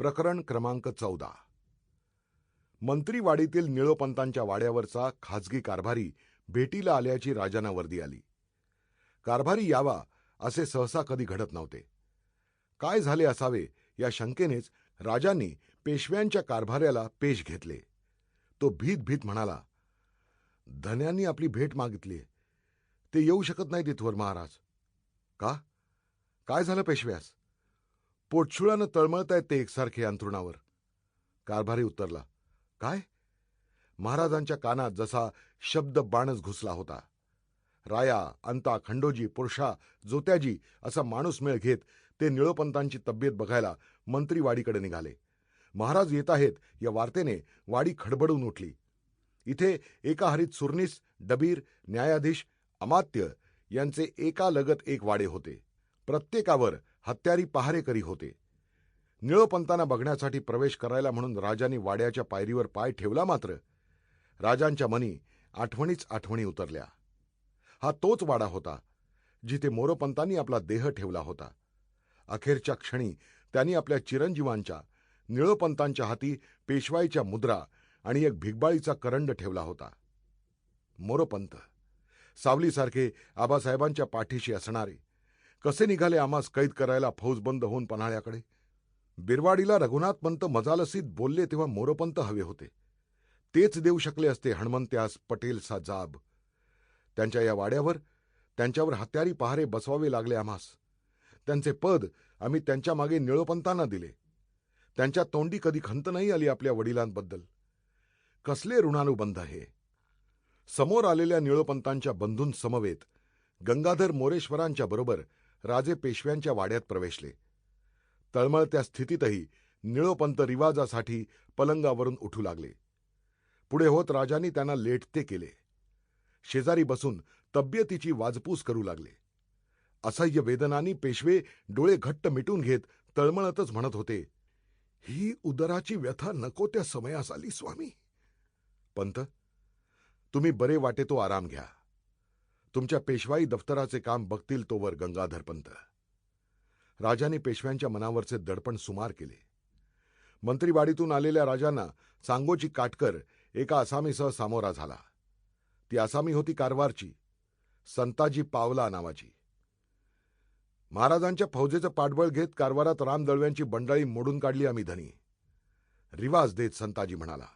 प्रकरण क्रमांक चौदा. मंत्रीवाडीतील निळोपंतांच्या वाड्यावरचा खाजगी कारभारी भेटीला आल्याची राजांना वर्दी आली. कारभारी यावा असे सहसा कधी घडत नव्हते. काय झाले असावे या शंकेनेच राजांनी पेशव्यांच्या कारभाऱ्याला पेश घेतले. तो भीत भीत म्हणाला धन्यांनी आपली भेट मागितली ते येऊ शकत नाही तिथवर महाराज. का? काय झालं पेशव्यास? पोटशुळानं तळमळतायत ते एकसारखे अंथरुणावर. कारभारी उत्तरला काय? महाराजांच्या कानात जसा शब्द बाणच घुसला होता. राया अंता खंडोजी पुरुषा जोत्याजी असा माणूस मेळ घेत ते निळोपंतांची तब्येत बघायला मंत्री वाडीकडे निघाले. महाराज येत आहेत. या वार्तेने वाडी खडबडून उठली. इथे एका हरीत सुरनीस डबीर न्यायाधीश अमात्य यांचे एका लगत एक वाडे होते. प्रत्येकावर हत्यारी पहारेकरी होते. निळोपंतांना बघण्यासाठी प्रवेश करायला म्हणून राजांनी वाड्याच्या पायरीवर पाय ठेवला मात्र राजांच्या मनी आठवणीच आठवणी उतरल्या. हा तोच वाडा होता जिथे मोरोपंतांनी आपला देह ठेवला होता. अखेरच्या क्षणी त्यांनी आपल्या चिरंजीवांच्या निळोपंतांच्या हाती पेशवाईच्या मुद्रा आणि एक भिगबाळीचा करंड ठेवला होता. मोरोपंत सावलीसारखे आबासाहेबांच्या पाठीशी असणारे कसे निघाले आम्हास कैद करायला फौज बंद होऊन पन्हाळ्याकडे? बिरवाडीला रघुनाथ पंत मजालसीत बोलले तेव्हा मोरोपंत हवे होते. तेच देऊ शकले असते हणमंत्यास पटेलसा जाब. त्यांच्या या वाड्यावर त्यांच्यावर हत्यारी पहारे बसवावे लागले आम्हास. त्यांचे पद आम्ही त्यांच्या मागे निळोपंतांना दिले. त्यांच्या तोंडी कधी खंत नाही आली आपल्या वडिलांबद्दल. कसले ऋणानुबंध हे समोर आलेल्या निळोपंतांच्या बंधूंसमवेत गंगाधर मोरेश्वरांच्या बरोबर राजे पेशव्यांच्या वाड्यात प्रवेशले. तळमळत्या स्थितीतही निळोपंत रिवाजासाठी पलंगावरून उठू लागले. पुढे होत राजांनी त्यांना लेटते केले. शेजारी बसून तब्येतीची वाजपूस करू लागले. असह्य वेदनानी पेशवे डोळे घट्ट मिटून घेत तळमळतच म्हणत होते ही उदराची व्यथा नको त्या समयास आली स्वामी. पंत तुम्ही बरे वाटे तो आराम घ्या. तुमच्या पेशवाई दफ्तराचे काम बघतील तोवर गंगाधरपंत राजाने पेशव्यांच्या मनावरचे दडपण सुमार केले. मंत्रीवाडीतून आलेल्या राजांना सांगोची काटकर एका आसामीसह सामोरा झाला. ती आसामी होती कारवारची संताजी पावला नावाची. महाराजांच्या फौजेचं पाठबळ घेत कारवारात राम दळव्यांची बंडाळी मोडून काढली आम्ही धनी. रिवाज देत संताजी म्हणाला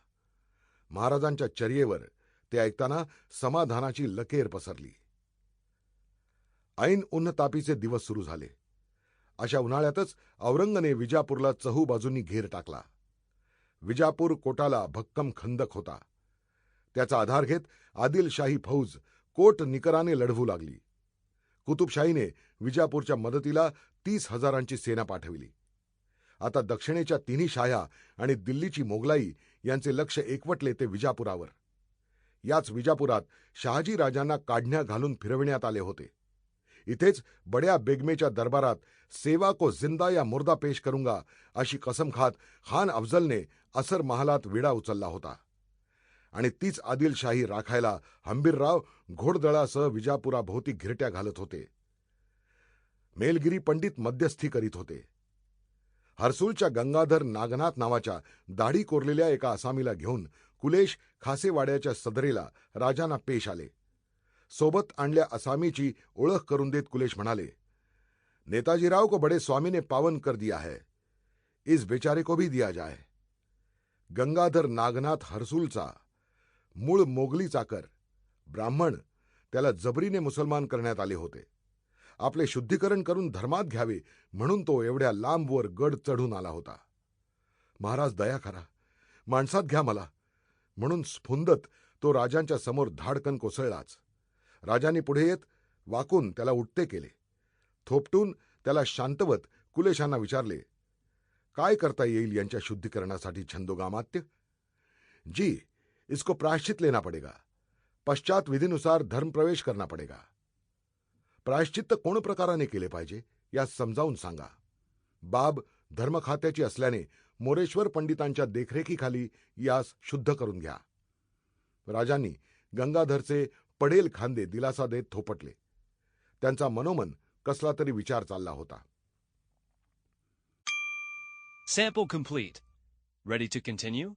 महाराजांच्या चर्येवर ते ऐकताना समाधानाची लकेर पसरली. ऐन उन्हतापीचे दिवस सुरू झाले. अशा उन्हाळ्यातच औरंगने विजापूरला चहू बाजूंनी घेर टाकला. विजापूर कोटाला भक्कम खंदक होता. त्याचा आधार घेत आदिलशाही फौज कोट निकराने लढवू लागली. कुतुबशाहीने विजापूरच्या मदतीला तीस हजारांची सेना पाठविली. आता दक्षिणेच्या तिन्ही शाह्या आणि दिल्लीची मोगलाई यांचे लक्ष एकवटले ते विजापुरावर. याच विजापुरात शहाजी राजांना काढण्या घालून फिरविण्यात आले होते. इथेच बड्या बेगमेच्या दरबारात सेवा को जिंदा या मुर्दा पेश करूंगा अशी कसम खात खान अफजलने असर महालात विडा उचलला होता. आणि तीच आदिलशाही राखायला हंबीरराव घोडदळासह विजापुराभोवती घिरट्या घालत होते. मेलगिरी पंडित मध्यस्थी करीत होते. हरसूलच्या गंगाधर नागनाथ नावाच्या दाढी कोरलेल्या एका आसामीला घेऊन कुलेश खासेवाड्याच्या सदरेला राजांना पेश आले. सोबत आणल्या असामीची ओळख करून देत कुलेश म्हणाले नेताजीराव को बडे स्वामी ने पावन कर दिया है इस बेचारे को भी दिया जाए। गंगाधर नागनाथ हरसूलचा मूळ मोगली चाकर ब्राह्मण त्याला जबरीने मुसलमान करण्यात आले होते. आपले शुद्धीकरण करून धर्मात घ्यावे म्हणून तो एवढ्या लांबवर गड चढून आला होता. महाराज दया करा माणसात घ्या मला म्हणून स्फुंदत तो राजांच्या समोर धाडकन कोसळलाच. राजांनी पुढे येत वाकून त्याला उठते केले. थोपटून त्याला शांतवत कुलेशांना विचारले काय करता येईल यांच्या शुद्धीकरणासाठी छंदोगामात्य? जी इसको प्रायश्चित लेना पडेगा. पश्चात विधीनुसार धर्मप्रवेश करना पडेगा. प्रायश्चित्त कोण प्रकाराने केले पाहिजे यास समजावून सांगा. बाब धर्मखात्याची असल्याने मोरेश्वर पंडितांच्या देखरेखीखाली यास शुद्ध करून घ्या. राजांनी गंगाधरचे पडेल खांदे दिलासा देत थोपटले त्यांचा मनोमन कसला तरी विचार चालला होता Sample complete. Ready to continue?